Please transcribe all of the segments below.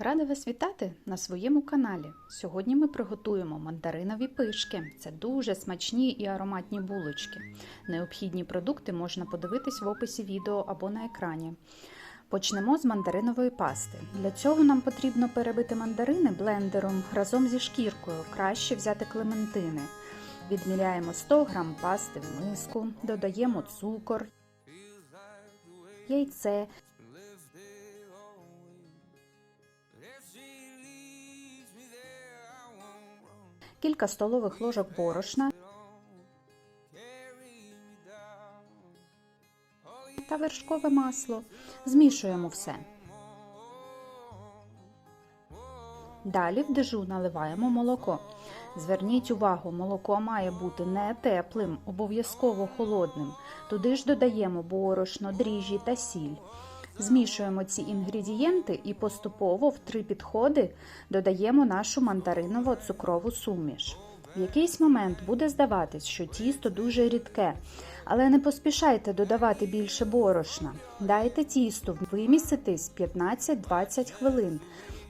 Рада вас вітати на своєму каналі. Сьогодні ми приготуємо мандаринові пишки. Це дуже смачні і ароматні булочки. Необхідні продукти можна подивитись в описі відео або на екрані. Почнемо з мандаринової пасти. Для цього нам потрібно перебити мандарини блендером разом зі шкіркою. Краще взяти клементини. Відміряємо 100 г пасти в миску, додаємо цукор, яйце, кілька столових ложок борошна та вершкове масло. Змішуємо все. Далі в дежу наливаємо молоко. Зверніть увагу, молоко має бути не теплим, обов'язково холодним. Туди ж додаємо борошно, дріжджі та сіль. Змішуємо ці інгредієнти і поступово в три підходи додаємо нашу мандариново-цукрову суміш. В якийсь момент буде здаватись, що тісто дуже рідке, але не поспішайте додавати більше борошна. Дайте тісту виміситись 15-20 хвилин,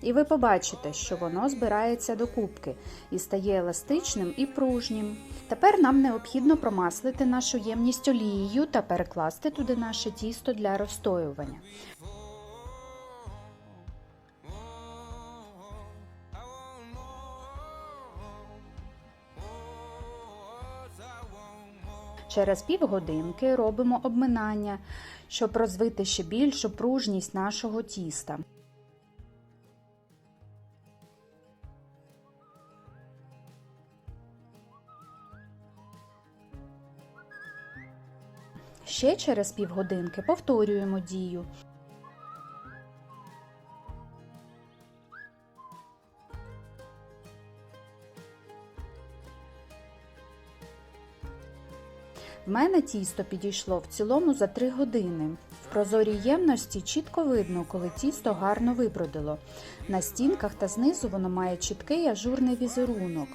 і ви побачите, що воно збирається до кубки і стає еластичним і пружнім. Тепер нам необхідно промаслити нашу ємність олією та перекласти туди наше тісто для розстоювання. Через півгодинки робимо обминання, щоб розвити ще більшу пружність нашого тіста. Ще через півгодинки повторюємо дію. В мене тісто підійшло в цілому за 3 години. В прозорій ємності чітко видно, коли тісто гарно вибродило. На стінках та знизу воно має чіткий ажурний візерунок.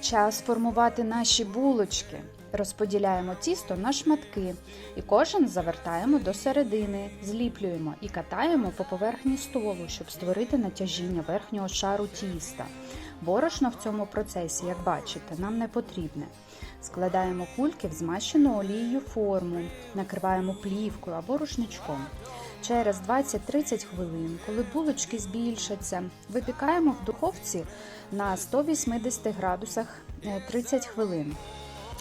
Час формувати наші булочки. Розподіляємо тісто на шматки і кожен завертаємо до середини, зліплюємо і катаємо по поверхні столу, щоб створити натяжіння верхнього шару тіста. Борошно в цьому процесі, як бачите, нам не потрібне. Складаємо кульки в змащену олією форму, накриваємо плівкою або рушничком. Через 20-30 хвилин, коли булочки збільшаться, випікаємо в духовці на 180 градусах е, 30 хвилин.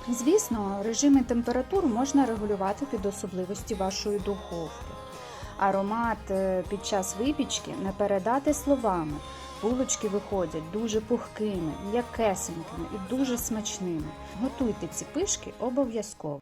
Звісно, режими температур можна регулювати під особливості вашої духовки. Аромат е, під час випічки не передати словами. Булочки виходять дуже пухкими, м'якесенькими і дуже смачними. Готуйте ці пишки обов'язково.